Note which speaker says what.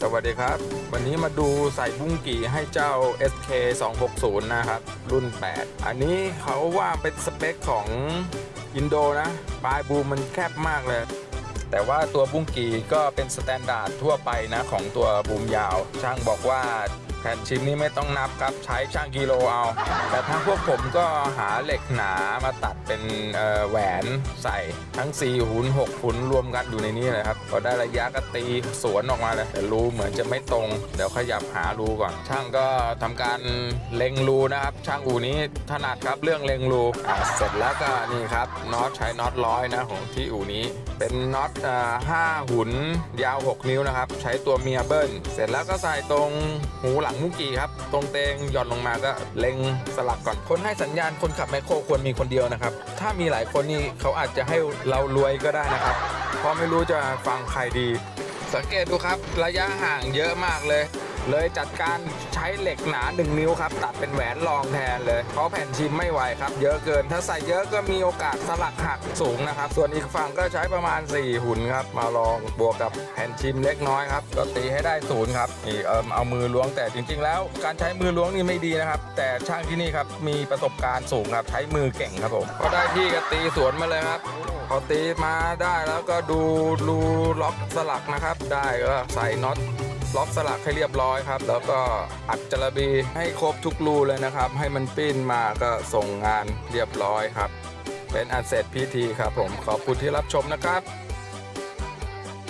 Speaker 1: สวัสดีครับ วันนี้มาดูใส่บุ้งกี่ให้เจ้า SK 260 นะครับ รุ่น 8 อันนี้เขาว่าเป็นสเปคของอินโดนะ ปลายบูมมันแคบมากเลย แต่ว่าตัวบุ้งกี่ก็เป็นสแตนดาร์ดทั่วไปนะ ของตัวบูมยาว ช่างบอกว่า แผ่นชิมนี้ไม่ต้องนับครับใช้ช่างกิโลเอา แต่ทางพวกผมก็หาเหล็กหนามาตัดเป็นแหวนใส่ทั้ง4หุน6หุนรวมกันอยู่ในนี้เลยครับพอได้ระยะก็ตีสวนออกมาเลยแต่รูเหมือนจะไม่ตรง เดี๋ยวขยับหารูก่อน ช่างก็ทำการเล็งรูนะครับ ช่างอูนี้ถนัดครับเรื่องเล็งรูเสร็จแล้วก็นี่ครับน็อตใช้น็อตร้อยนะของที่อูนี้เป็นน็อตห้าหุนยาว 6 นิ้วนะครับ ใช้ตัวเมียเบิ้ลเสร็จแล้วก็ใส่ตรงหูหลังมุกีครับ ตรงเตงหย่อนลงมาก็เล็งสลักก่อน คนให้สัญญาณคนขับแมคโครควรมีคนเดียวนะครับ ถ้ามีหลายคนนี่เขาอาจจะให้เรารวยก็ได้นะครับ เพราะไม่รู้จะฟังใครดี สังเกตดูครับระยะห่างเยอะมากเลย เลยจัดการใช้เหล็กหนา 1 นิ้วครับ ตัดเป็นแหวนรองแทนเลย เพราะแผ่นชิมไม่ไหวครับ เยอะเกินถ้าใส่เยอะก็มีโอกาสสลักหักสูงนะครับ ส่วนอีกฝั่งก็ใช้ประมาณ 4 หุ่นครับ มาลองบวกกับแผ่นชิมเล็กน้อยครับ ก็ตีให้ได้ศูนย์ครับนี่เอิมเอามือล้วงแต่จริง ๆ แล้ว การใช้มือล้วงนี่ไม่ดีนะครับ แต่ช่างที่นี่ครับมีประสบการณ์สูงครับใช้มือเก่งครับผมก็ได้ที่ก็ตีสวนมาเลยครับพอตีมาได้แล้วก็ดูรูล็อกสลักนะครับ ได้ก็ใส่น็อต ล็อกสลักให้เรียบร้อยครับ แล้วก็อัดจระบีให้ครบทุกรูเลยนะครับ ให้มันปิ้นมาก็ส่งงานเรียบร้อยครับ เป็นอันเสร็จพิธีครับผมขอบคุณที่รับชมนะครับ